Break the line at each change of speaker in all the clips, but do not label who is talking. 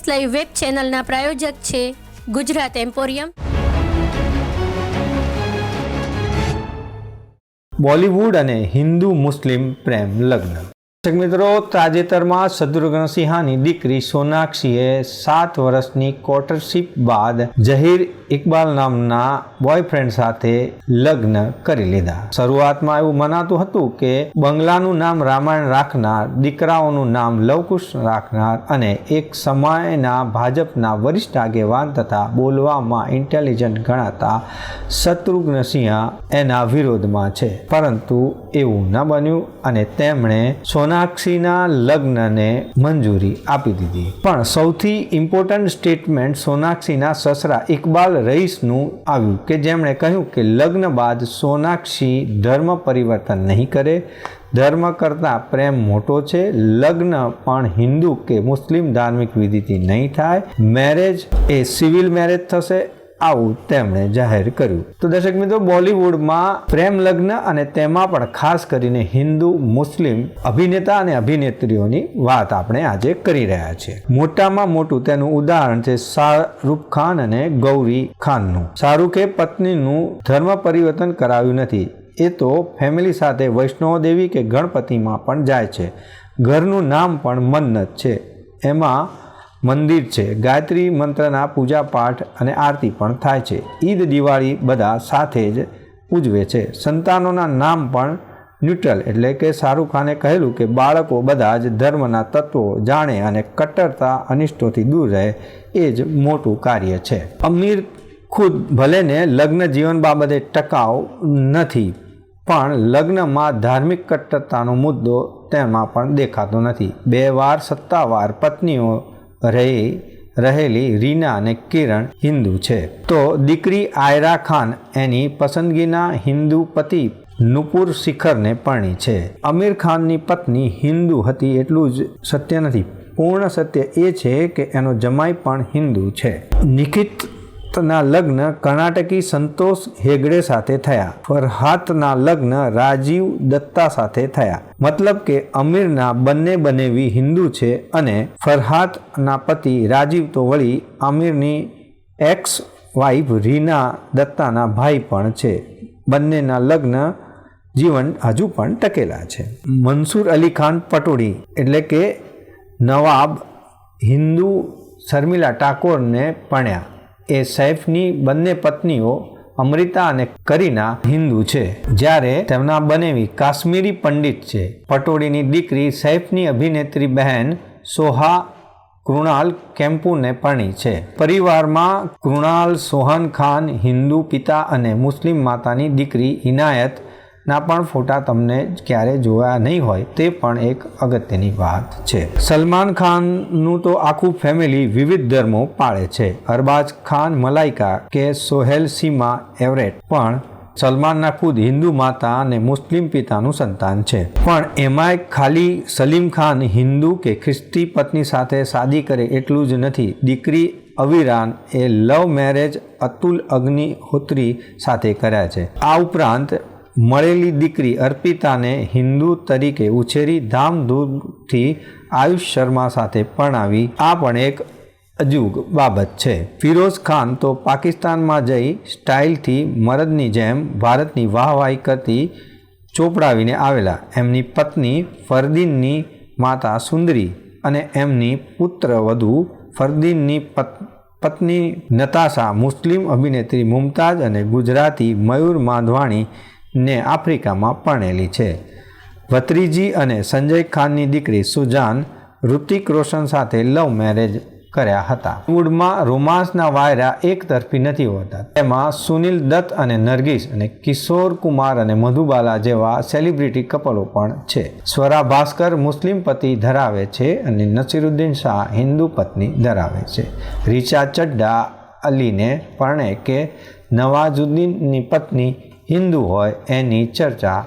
S live web ચેનલના પ્રાયોજક છે Gujarat emporium.
Bollywood અને હિન્દુ મુસ્લિમ પ્રેમ લગ્ન. દર્શક મિત્રો, તાજેતરમાં શત્રુઘ્ન સિંહાની દીકરી સોનાક્ષીએ સાત વર્ષની કોર્ટરશીપ બાદ જહીર ઇકબાલ નામના બોયફ્રેન્ડ સાથે લગ્ન કરી લીધા. શરૂઆતમાં એવું મનાતું હતું કે બંગલાનું નામ રામાયણ રાખનાર, દીકરાઓનું નામ લવકુશ રાખનાર અને એક સમયના ભાજપના વરિષ્ઠ આગેવાન તથા બોલવામાં ઇન્ટેલિજન્ટ ગણાતા શત્રુઘ્ન સિંહ એના વિરોધમાં છે. પરંતુ એવું ન બન્યું અને તેમણે સોનાક્ષીના લગ્નને મંજૂરી આપી દીધી. પણ સૌથી ઇમ્પોર્ટન્ટ સ્ટેટમેન્ટ સોનાક્ષીના સસરા ઇકબાલ રઈસનું આવ્યું કે જેમણે કહ્યું કે લગ્ન બાદ સોનાક્ષી ધર્મ પરિવર્તન નહીં કરે. ધર્મ કરતાં પ્રેમ મોટો છે. લગ્ન પણ હિન્દુ કે મુસ્લિમ ધાર્મિક વિધિથી નહીં થાય. મેરેજ એ સિવિલ મેરેજ થશે. આવું તેમણે જાહેર કર્યું. તો દર્શક મિત્રો, બોલિવૂડમાં પ્રેમ લગ્ન અને તેમાં પણ ખાસ કરીને હિન્દુ, મુસ્લિમ અભિનેતા અને અભિનેત્રીઓની વાત આપણે આજે કરી રહ્યા છીએ. મોટામાં મોટું તેનું ઉદાહરણ છે શાહરૂખ ખાન અને ગૌરી ખાનનું. શાહરૂખે પત્નીનું ધર્મ પરિવર્તન કરાવ્યું નથી. એ તો ફેમિલી સાથે વૈષ્ણવ દેવી કે ગણપતિમાં પણ જાય છે. ઘરનું નામ પણ મન્નત છે. એમાં મંદિર છે. ગાયત્રી મંત્રના પૂજા પાઠ અને આરતી પણ થાય છે. ઈદ દિવાળી બધા સાથે જ ઉજવે છે. સંતાનોના નામ પણ ન્યુટ્રલ એટલે કે શાહરૂખ ખાને કહેલું કે બાળકો બધા જ ધર્મના તત્વો જાણે અને કટ્ટરતા અનિષ્ટોથી દૂર રહે એ જ મોટું કાર્ય છે. અમીર ખુદ ભલેને લગ્ન જીવન બાબતે ટકાઉ નથી, પણ લગ્નમાં ધાર્મિક કટ્ટરતાનો મુદ્દો તેમાં પણ દેખાતો નથી. બે વાર સત્તાવાર પત્નીઓ રહી, રહેલી રીના અને કિરણ હિન્દુ છે. તો દીકરી આયરા ખાન એની પસંદગીના હિન્દુ પતિ નુપુર શિખરને પરણી છે. અમીર ખાનની પત્ની હિન્દુ હતી એટલું જ સત્ય નથી. પૂર્ણ સત્ય એ છે કે એનો જમાઈ પણ હિન્દુ છે. નિખિતના લગ્ન કર્ણાટકી સંતોષ હેગડે સાથે થયા. ફરહાતના લગ્ન રાજીવ દત્તા સાથે થયા. મતલબ કે અમીરના બંને બનેવી હિન્દુ છે અને ફરહાતના પતિ રાજીવ તો વળી અમીરની એક્સ વાઇફ રીના દત્તાના ભાઈ પણ છે. બંનેના લગ્ન જીવન હજુ પણ ટકેલા છે. મનસૂર અલી ખાન પટોડી એટલે કે નવાબ હિન્દુ શર્મિલા ટાકોરને પરણ્યા. એ સૈફની બંને પત્નીઓ અમૃતા અને કરીના હિન્દુ છે. જ્યારે તેમના બનેવી કાશ્મીરી પંડિત છે. પટોળીની દીકરી સૈફની અભિનેત્રી બહેન સોહા કૃણાલ કેમ્પુને પરણી છે. પરિવારમાં કૃણાલ સોહન ખાન, હિન્દુ પિતા અને મુસ્લિમ માતાની દીકરી ઇનાયત ના પણ ફોટા તમને ક્યારે જોયા નહીં હોય તે પણ એક અગત્યની વાત છે. સલમાન ખાનનું તો આખું ફેમિલી વિવિધ ધર્મો પાળે છે. અરબાઝ ખાન મલાઇકા કે સોહેલ સીમા એવરેટ. પણ સલમાનના ખુદ હિન્દુ માતા અને મુસ્લિમ પિતાનું સંતાન છે. પણ એમાંય ખાલી સલીમ ખાન હિન્દુ કે ખ્રિસ્તી પત્ની સાથે શાદી કરે એટલું જ નથી. દીકરી અવિરાન એ લવ મેરેજ અતુલ અગ્નિહોત્રી સાથે કર્યા છે. આ ઉપરાંત મળેલી દીકરી અર્પિતાને હિન્દુ તરીકે ઉછેરી ધામધૂમથી આયુષ શર્મા સાથે પરણાવી, આ પણ એક અજુગ બાબત છે. ફિરોઝ ખાન તો પાકિસ્તાનમાં જઈ સ્ટાઇલથી મરદની જેમ ભારતની વાહવાહી કરતી ચોપડાવીને આવેલા. એમની પત્ની ફરદીનની માતા સુંદરી અને એમની પુત્ર વધુ ફરદીનની પત્ની નતાશા મુસ્લિમ અભિનેત્રી મુમતાઝ અને ગુજરાતી મયુર માધવાણી ને આફ્રિકામાં પરણેલી છે. ભત્રીજી અને સંજય ખાનની દીકરી સુજાન ઋતિક રોશન સાથે લવ મેરેજ કર્યા હતા. મૂળમાં રોમાન્સના વાયરા એક તરફી નથી હોતા. તેમાં સુનિલ દત્ત અને નરગીસ અને કિશોર કુમાર અને મધુબાલા જેવા સેલિબ્રિટી કપલો પણ છે. સ્વરા ભાસ્કર મુસ્લિમ પતિ ધરાવે છે અને નસીરુદ્દીન શાહ હિન્દુ પત્ની ધરાવે છે. રીચા ચડ્ડા અલીને પરણે કે નવાજુદ્દીનની પત્ની હિન્દુ હોય એની ચર્ચા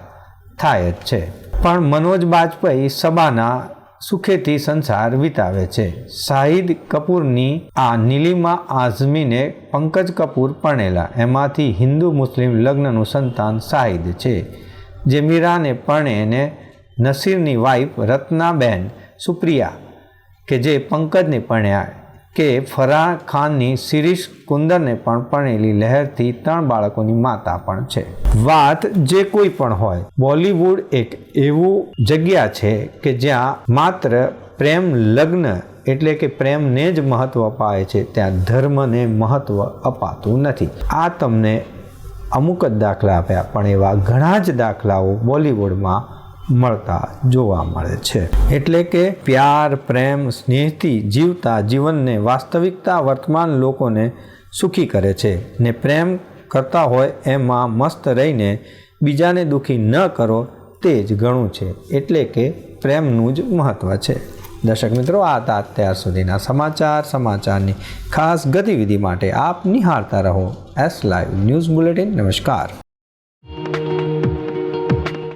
થાય જ છે. પણ મનોજ બાજપેયી સબાના સુખેથી સંસાર વિતાવે છે. શાહિદ કપૂરની આ નીલિમા આઝમીને પંકજ કપૂર પરણેલા, એમાંથી હિન્દુ મુસ્લિમ લગ્નનું સંતાન શાહિદ છે, જે મીરાને પરણેને નસીરની વાઇફ રત્નાબેન સુપ્રિયા, કે જે પંકજને પરણ્યા કે ફરાહ ખાનની શિરીષ કુંદરને પણ પરણેલી લહેરથી ત્રણ બાળકોની માતા પણ છે. વાત જે કોઈ પણ હોય, બોલિવૂડ એક એવું જગ્યા છે કે જ્યાં માત્ર પ્રેમ લગ્ન એટલે કે પ્રેમને જ મહત્વ અપાય છે, ત્યાં ધર્મને મહત્વ અપાતું નથી. આ તમને અમુક જ દાખલા આપ્યા, પણ એવા ઘણા જ દાખલાઓ બોલિવૂડમાં મળતા જોવા મળે છે. એટલે કે પ્યાર, પ્રેમ, સ્નેહથી જીવતા જીવનને વાસ્તવિકતા વર્તમાન લોકોને સુખી કરે છે ને પ્રેમ કરતા હોય એમાં મસ્ત રહીને બીજાને દુખી ન કરો તે જ ઘણું છે. એટલે કે પ્રેમનું જ મહત્ત્વ છે. દર્શક મિત્રો, આ હતા અત્યાર સુધીના સમાચાર. સમાચારની ખાસ ગતિવિધિ માટે આપ નિહાળતા રહો. એસ લાઈવ ન્યૂઝ બુલેટિન નમસ્કાર.